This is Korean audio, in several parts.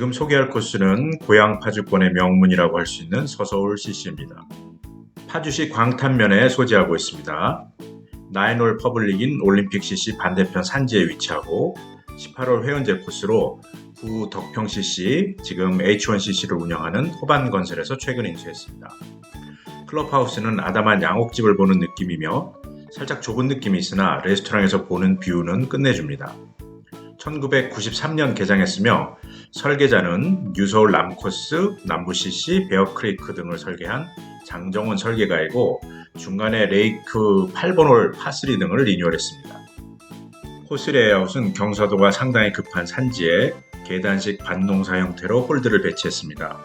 지금 소개할 코스는 고향 파주권의 명문이라고 할 수 있는 서서울 CC입니다. 파주시 광탄면에 소재하고 있습니다. 나인홀 퍼블릭인 올림픽 CC 반대편 산지에 위치하고 18홀 회원제 코스로 구 덕평 CC, 지금 H1 CC를 운영하는 호반 건설에서 최근 인수했습니다. 클럽하우스는 아담한 양옥집을 보는 느낌이며 살짝 좁은 느낌이 있으나 레스토랑에서 보는 뷰는 끝내줍니다. 1993년 개장했으며 설계자는 뉴서울 남코스, 남부CC, 베어크리크 등을 설계한 장정원 설계가이고 중간에 레이크 8번 홀 파3 등을 리뉴얼했습니다. 코스 레이아웃은 경사도가 상당히 급한 산지에 계단식 반농사 형태로 홀들을 배치했습니다.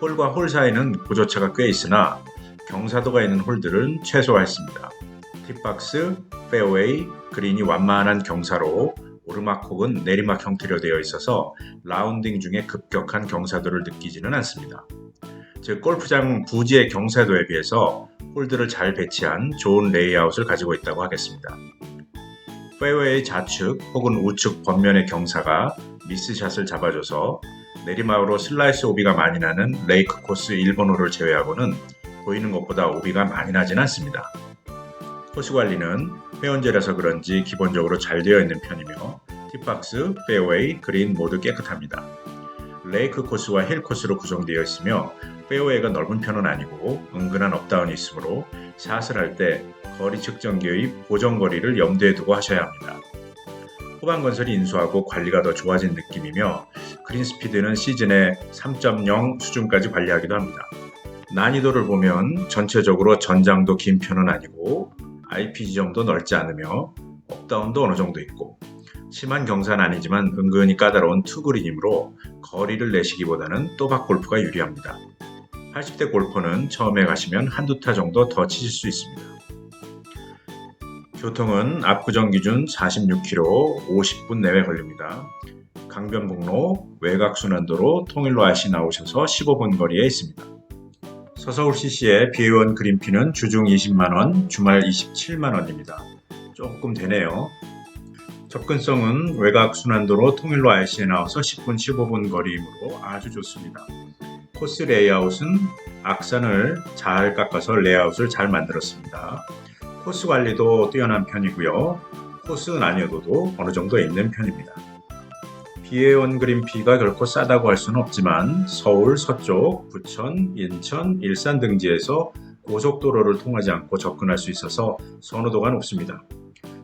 홀과 홀 사이는 고조차가 꽤 있으나 경사도가 있는 홀들은 최소화했습니다. 팁박스, 페어웨이, 그린이 완만한 경사로 오르막폭은 내리막 형태로 되어 있어서 라운딩 중에 급격한 경사도를 느끼지는 않습니다. 즉 골프장 부지의 경사도에 비해서 홀들을 잘 배치한 좋은 레이아웃을 가지고 있다고 하겠습니다. 페어웨이 좌측 혹은 우측 번면의 경사가 미스샷을 잡아줘서 내리막으로 슬라이스 오비가 많이 나는 레이크 코스 1번 홀을 제외하고는 보이는 것보다 오비가 많이 나진 않습니다. 코스 관리는 회원제라서 그런지 기본적으로 잘 되어 있는 편이며 팁박스, 페어웨이, 그린 모두 깨끗합니다. 레이크 코스와 힐 코스로 구성되어 있으며 페어웨이가 넓은 편은 아니고 은근한 업다운이 있으므로 샷을 할 때 거리 측정기의 보정거리를 염두에 두고 하셔야 합니다. 후반 건설이 인수하고 관리가 더 좋아진 느낌이며 그린 스피드는 시즌에 3.0 수준까지 관리하기도 합니다. 난이도를 보면 전체적으로 전장도 긴 편은 아니고 IP 지점도 넓지 않으며 업다운도 어느 정도 있고 심한 경사는 아니지만 은근히 까다로운 투그린이므로 거리를 내시기보다는 또박 골프가 유리합니다. 80대 골퍼는 처음에 가시면 한두 타 정도 더 치실 수 있습니다. 교통은 압구정 기준 46km 50분 내외 걸립니다. 강변북로 외곽순환도로 통일로 IC 나오셔서 15분 거리에 있습니다. 서서울 CC의 비회원 그린피는 주중 20만원, 주말 27만원입니다. 조금 되네요. 접근성은 외곽 순환도로 통일로 IC에 나와서 10분, 15분 거리이므로 아주 좋습니다. 코스 레이아웃은 악산을 잘 깎아서 레이아웃을 잘 만들었습니다. 코스 관리도 뛰어난 편이고요. 코스 난이도도 어느 정도 있는 편입니다. 비회원 그린피가 결코 싸다고 할 수는 없지만 서울 서쪽, 부천, 인천, 일산 등지에서 고속도로를 통하지 않고 접근할 수 있어서 선호도가 높습니다.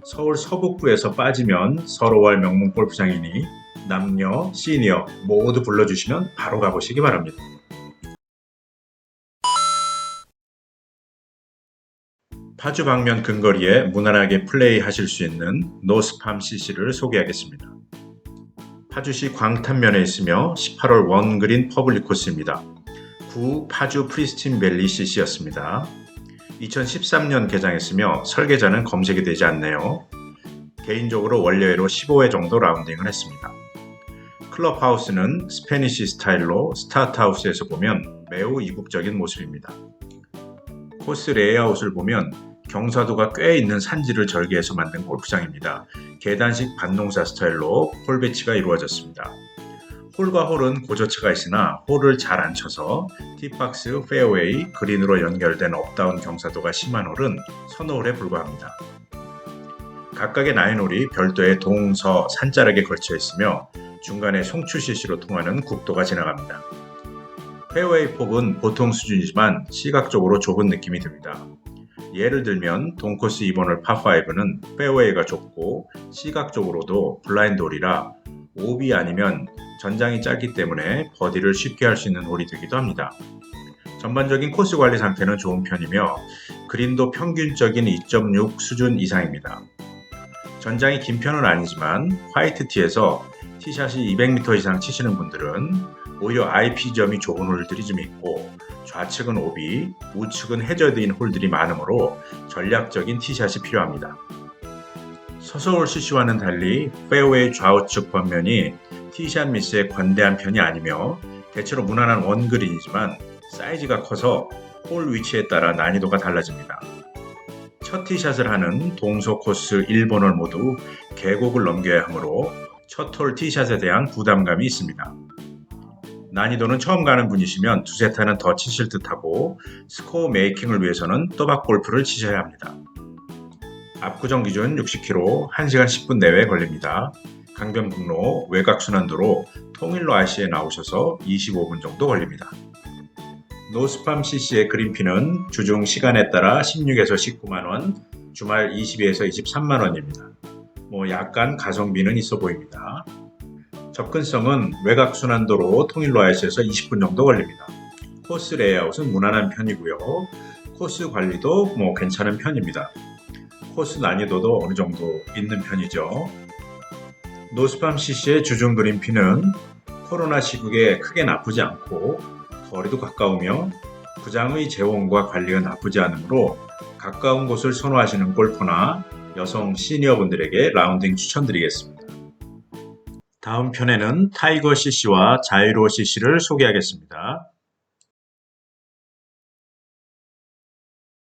서울 서북부에서 빠지면 서로월 명문 골프장이니 남녀, 시니어 모두 불러주시면 바로 가보시기 바랍니다. 파주 방면 근거리에 무난하게 플레이 하실 수 있는 노스팜 CC를 소개하겠습니다. 파주시 광탄면에 있으며 18월 원그린 퍼블릭 코스입니다. 구 파주 프리스틴 밸리 CC였습니다. 2013년 개장했으며 설계자는 검색이 되지 않네요. 개인적으로 원래로 15회 정도 라운딩을 했습니다. 클럽하우스는 스페니시 스타일로 스타트하우스에서 보면 매우 이국적인 모습입니다. 코스 레이아웃을 보면 경사도가 꽤 있는 산지를 절개해서 만든 골프장입니다. 계단식 반농사 스타일로 홀 배치가 이루어졌습니다. 홀과 홀은 고저차가 있으나 홀을 잘 안 쳐서 티박스, 페어웨이, 그린으로 연결된 업다운 경사도가 심한 홀은 서너홀에 불과합니다. 각각의 나인홀이 별도의 동서 산자락에 걸쳐 있으며 중간에 송추시시로 통하는 국도가 지나갑니다. 페어웨이 폭은 보통 수준이지만 시각적으로 좁은 느낌이 듭니다. 예를 들면 동코스 2번홀 파5는 페어웨이가 좁고 시각적으로도 블라인드 홀이라 오비 아니면 전장이 짧기 때문에 버디를 쉽게 할 수 있는 홀이 되기도 합니다. 전반적인 코스 관리 상태는 좋은 편이며 그린도 평균적인 2.6 수준 이상입니다. 전장이 긴 편은 아니지만 화이트 티에서 티샷이 200m 이상 치시는 분들은 오히려 IP점이 좁은 홀들이 좀 있고 좌측은 오비, 우측은 해저드인 홀들이 많으므로 전략적인 티샷이 필요합니다. 서서울 CC와는 달리 페어웨이 좌우측 번면이 티샷 미스에 관대한 편이 아니며 대체로 무난한 원그린이지만 사이즈가 커서 홀 위치에 따라 난이도가 달라집니다. 첫 티샷을 하는 동서 코스 1번홀 모두 계곡을 넘겨야 하므로 첫 홀 티샷에 대한 부담감이 있습니다. 난이도는 처음 가는 분이시면 두세 타는 더 치실 듯하고 스코어 메이킹을 위해서는 또박 골프를 치셔야 합니다. 압구정 기준 60km 1시간 10분 내외 걸립니다. 강변북로 외곽순환도로 통일로 IC에 나오셔서 25분 정도 걸립니다. 노스팜 CC의 그린피는 주중 시간에 따라 16에서 19만원, 주말 22에서 23만원입니다. 뭐 약간 가성비는 있어 보입니다. 접근성은 외곽순환도로 통일로 IC에서 20분 정도 걸립니다. 코스 레이아웃은 무난한 편이고요. 코스 관리도 뭐 괜찮은 편입니다. 코스 난이도도 어느 정도 있는 편이죠. 노스팜 CC의 주중 그린피는 코로나 시국에 크게 나쁘지 않고 거리도 가까우며 구장의 재원과 관리가 나쁘지 않으므로 가까운 곳을 선호하시는 골퍼나 여성 시니어분들에게 라운딩 추천드리겠습니다. 다음 편에는 타이거 CC와 자이로 CC를 소개하겠습니다.